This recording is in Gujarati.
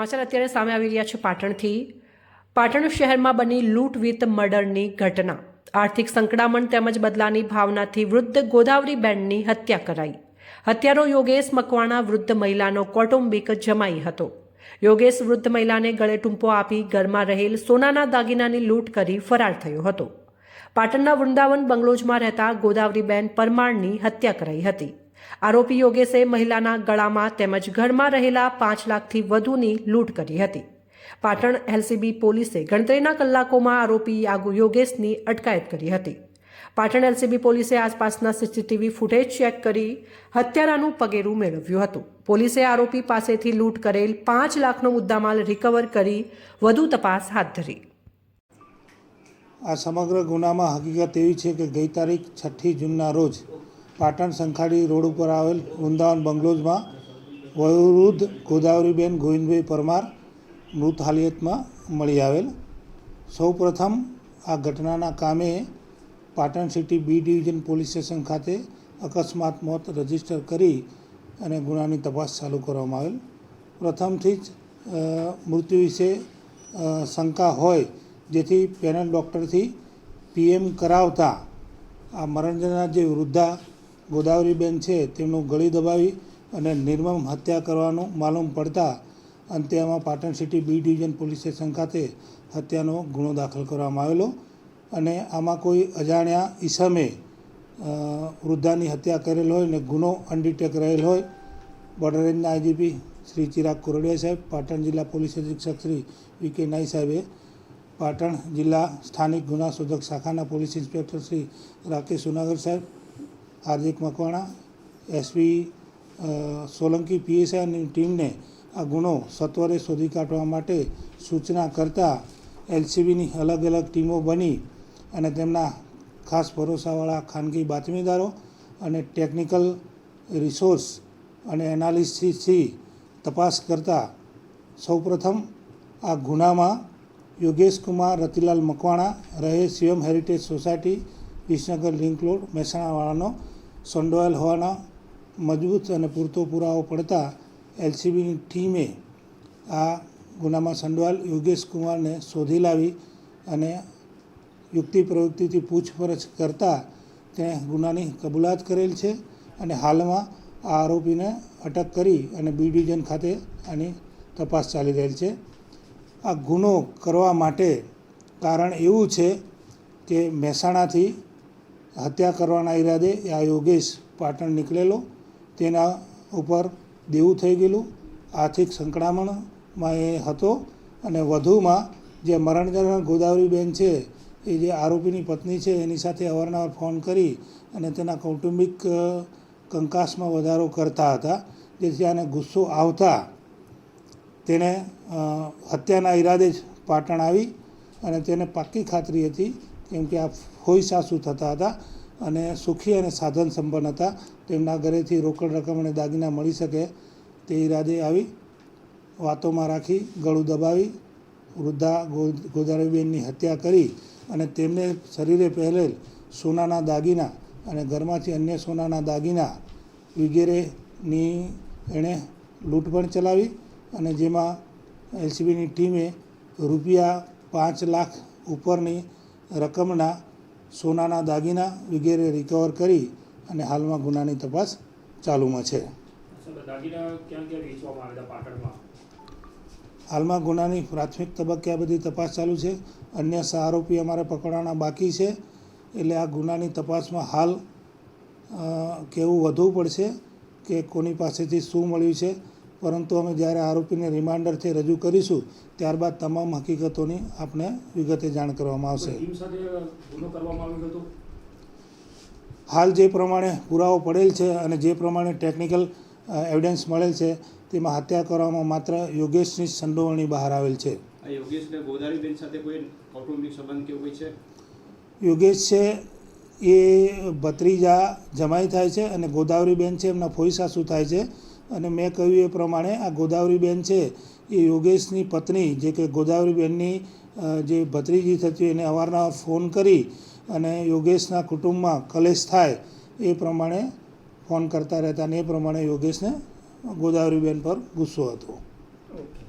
સમાચાર અત્યારે સામે આવી રહ્યા છે પાટણથી. પાટણ શહેરમાં બની લૂંટ વિથ મર્ડરની ઘટના. આર્થિક સંકડામણ તેમજ બદલાની ભાવનાથી વૃદ્ધ ગોદાવરીબેનની હત્યા કરાઈ. હત્યારો યોગેશ મકવાણા વૃદ્ધ મહિલાનો કૌટુંબિક જમાઈ હતો. યોગેશ વૃદ્ધ મહિલાને ગળે ટૂંપો આપી ઘરમાં રહેલ સોનાના દાગીનાની લૂંટ કરી ફરાર થયો હતો. પાટણના વૃંદાવન બંગલોજમાં રહેતા ગોદાવરીબેન પરમારની હત્યા કરાઈ હતી. આરોપી યોગેશે મહિલાના ગળામાં તેમજ ઘરમાં રહેલા પાંચ લાખથી વધુની લૂંટ કરી હતી. પાટણ એલસીબી પોલીસે ગણતરીના કલાકોમાં આરોપી યોગેશની અટકાયત કરી હતી. પાટણ એલસીબી પોલીસે આસપાસના સીસીટીવી ફૂટેજ ચેક કરી હત્યારાનું પગેરું મેળવ્યું હતું. પોલીસે આરોપી પાસેથી લૂંટ કરેલ પાંચ લાખનો મુદ્દામાલ રિકવર કરી વધુ તપાસ હાથ ધરી. આ સમગ્ર ગુનામાં હકીકત એવી છે કે ગઈ તારીખ છઠ્ઠી જૂનના રોજ પાટણ સંખાડી રોડ ઉપર આવેલ વૃંદાવન બંગલોઝમાં વયોવૃદ્ધ ગોદાવરીબેન ગોવિંદભાઈ પરમાર મૃત હાલિયતમાં મળી આવેલ. સૌપ્રથમ આ ઘટનાના કામે Patan city B division police station ખાતે અકસ્માત મોત રજિસ્ટર કરી અને ગુનાની તપાસ ચાલુ કરવામાં આવેલ. પ્રથમથી જ મૃત્યુ વિશે શંકા હોય, જેથી પેનલ ડૉક્ટરથી પીએમ કરાવતા આ મરણજના જે વૃદ્ધા ગોદાવરીબેન છે, તેમનું ગળી દબાવી અને નિર્મમ હત્યા કરવાનું માલુમ પડતા અંતે આમાં Patan city B division police station ખાતે હત્યાનો ગુનો દાખલ કરવામાં આવેલો અને આમાં કોઈ અજાણ્યા ઈસમે વૃદ્ધાની હત્યા કરેલ હોય ને ગુનો અનડિટેક રહેલ હોય, બોર્ડર રેન્જના આઈજીપી શ્રી ચિરાગ કોરડિયા સાહેબ, પાટણ જિલ્લા પોલીસ અધિક્ષક શ્રી વી કે નાઈ સાહેબે, પાટણ જિલ્લા સ્થાનિક ગુના શોધક શાખાના પોલીસ ઇન્સ્પેક્ટર શ્રી રાકેશ સુનાગર સાહેબ હાર્દિક મકવાણા એસપી સોલંકી પીએસઆઈની ટીમને આ ગુનો સત્વરે શોધી કાઢવા માટે સૂચના કરતા એલસીબીની અલગ અલગ ટીમો બની અને તેમના ખાસ ભરોસાવાળા ખાનગી બાતમીદારો અને ટેકનિકલ રિસોર્સ અને એનાલિસિસથી તપાસ કરતા સૌપ્રથમ આ ગુનામાં યોગેશ કુમાર રતિલાલ મકવાણા રહે Shivam heritage society Visnagar link road, મહેસાણાવાળાનો સંડોવાયેલ હોવાના મજબૂત અને પૂરતો પુરાવો પડતા એલસીબીની ટીમે આ ગુનામાં સંડોવાયેલ યોગેશ કુમારને શોધી લાવી અને યુક્તિ પ્રવૃત્તિથી પૂછપરછ કરતાં તેણે ગુનાની કબૂલાત કરેલ છે અને હાલમાં આ આરોપીને અટક કરી અને બી ડિવિઝન ખાતે આની તપાસ ચાલી રહેલ છે. આ ગુનો કરવા માટે કારણ એવું છે કે મહેસાણાથી હત્યા કરવાના ઈરાદે આ યોગેશ પાટણ નીકળેલો. તેના ઉપર દેવું થઈ ગયેલું. આર્થિક સંકળામણમાં એ હતો અને વધુમાં જે મરણજનક ગોદાવરીબેન છે, એ જે આરોપીની પત્ની છે, એની સાથે અવારનવાર ફોન કરી અને તેના કૌટુંબિક કંકાસમાં વધારો કરતા હતા. જેથી આને ગુસ્સો આવતા તેણે હત્યાના ઈરાદે જ પાટણ આવી અને તેને પાક્કી ખાતરી હતી કેમ કે આ ફોઈ સાસુ થતા હતા અને સુખી અને સાધન સંપન્ન હતા. તેમના ઘરેથી રોકડ રકમ અને દાગીના મળી શકે તે ઈરાદે આવી વાતોમાં રાખી, ગળું દબાવી, વૃદ્ધા ગો- ગોદાવરીબેનની હત્યા કરી અને તેમને શરીરે પહેરેલ સોનાના દાગીના અને ઘરમાંથી અન્ય સોનાના દાગીના વગેરેની એણે લૂંટ પણ ચલાવી અને જેમાં એલસીબીની ટીમે રૂપિયા પાંચ લાખ ઉપરની રકમના સોનાના દાગીના વગેરે રિકવર કરી અને હાલમાં ગુનાની તપાસ ચાલુમાં છે. હાલમાં ગુનાની પ્રાથમિક તબક્કે આ બધી તપાસ ચાલુ છે. અન્ય સહ આરોપી અમારે પકડવાના બાકી છે. એટલે આ ગુનાની તપાસમાં હાલ કેવું વધવું પડશે કે કોની પાસેથી શું મળ્યું છે. પરંતુ અમે જ્યારે આરોપીને રિમાન્ડરથી રજૂ કરીશું ત્યારબાદ તમામ હકીકતોની આપને વિગતે જાણ કરવામાં આવશે. હાલ જે પ્રમાણે પુરાવો પડેલ છે અને જે પ્રમાણે ટેકનિકલ એવિડન્સ મળેલ છે તેમાં હત્યા કરવામાં માત્ર યોગેશની સંડોવણી બહાર આવેલ છે. યોગેશ છે એ ભત્રીજા જમાઈ થાય છે અને ગોદાવરીબેન છે એમના ફોઈ સાસુ થાય છે. અને મેં કહ્યું એ પ્રમાણે આ ગોદાવરીબેન છે, એ યોગેશની પત્ની, જે કે ગોદાવરીબેનની જે ભત્રીજી થતી એને અવારનવાર ફોન કરી અને યોગેશના કુટુંબમાં કલેશ થાય એ પ્રમાણે ફોન કરતા રહેતા અને એ પ્રમાણે યોગેશને ગોદાવરીબેન પર ગુસ્સો હતો. ઓકે.